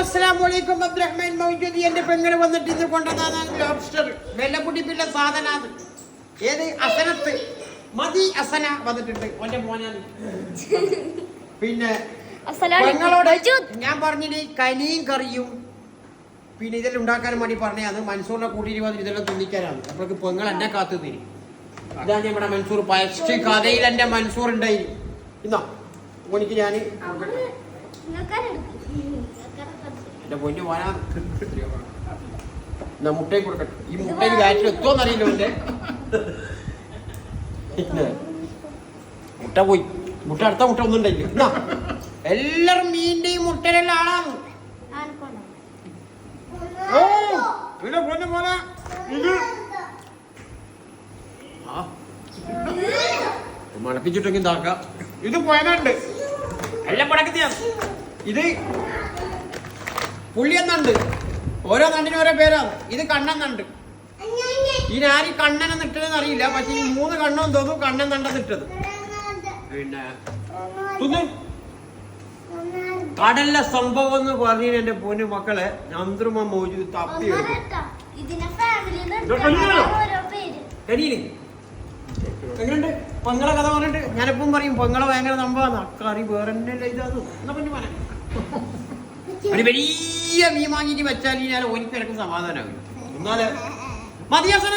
അസ്സലാമു അലൈക്കും അബ്ദുറഹ്മാൻ മൗജൂദി എന്റെ പെങ്ങൾ വന്നിട്ട് ഇത് കൊണ്ടതാണ് ലോബ്സ്റ്റർ വെല്ലപ്പുടിപ്പില്ല സാധന അത് ഏത്? അസനത്ത്. മതി അസന വന്നിട്ടുണ്ട്. ഓന്റെ മോനാണ്. പിന്നെ. പെങ്ങളോട് ഞാൻ പറഞ്ഞിട്ട് കനിയും കറിയും. പിന്നെ ഇതെല്ലാം ഉണ്ടാക്കാൻ വേണ്ടി പറഞ്ഞത് മൻസൂറിനെ കൂട്ടിയിട്ട് വന്നിട്ട് ഇതെല്ലാം തുന്നിക്കാനാണ്. അപ്പോഴേക്ക് പെങ്ങൾ എന്നെ കാത്തു തരും ഇതാണ് നമ്മുടെ മൻസൂർ പയസ്റ്റ് കഥയിൽ എന്റെ മൻസൂർ ഉണ്ടായി. ഇന്നാ? ഓനിക്ക് ഞാൻ എന്റെ പൊന്നു പോരാ എന്നാ മുട്ടയും കൊടുക്കട്ടെ. ഈ മുട്ടയിൽ കാറ്റിൽ ഓന്റെ എന്റെ മുട്ട പോയി. മുട്ട അടുത്ത മുട്ട ഒന്നും ഉണ്ടായില്ല. എല്ലാരും മീന്റെയും മുട്ടയിലുള്ള ആളാണ് ഓ മണപ്പിച്ചിട്ടെങ്കിൽ താക്ക ഇത് പോയതുണ്ട്. എല്ലാം പടക്കത്തിയാ. ഇത് പുള്ളിയെന്നുണ്ട് ഓരോ നണ്ടിനും ഓരോ പേരാണ്. ഇത് കണ്ണെന്നുണ്ട് ഇനി ആര് കണ്ണനെ നിട്ടതെന്ന് അറിയില്ല. പക്ഷെ ഈ മൂന്ന് കണ്ണും തോന്നും കണ്ണൻ നണ്ടെന്ന് ഇട്ടത്. പിന്നെ തിന്നു. കടലിലെ സംഭവം എന്ന് പറഞ്ഞ എന്റെ പൊന്നു മക്കളെ നന്ദ്രമ മോജു തപ്പി എങ്ങനെയുണ്ട് പൊങ്ങളെ കഥ പറഞ്ഞിട്ട് ഞാനെപ്പം പറയും പൊങ്ങളെ ഭയങ്കര സംഭവമാണ്. അക്കാറി വേറെ തന്നെ ഇതാന്നു. എന്നാ പിന്നെ പറയാം ഒരു വലിയ മീൻ വാങ്ങിയിട്ട് വെച്ചാൽ ഞാൻ ഒരിക്കലും സമാധാനമാകും എന്നാൽ? മതിയാസന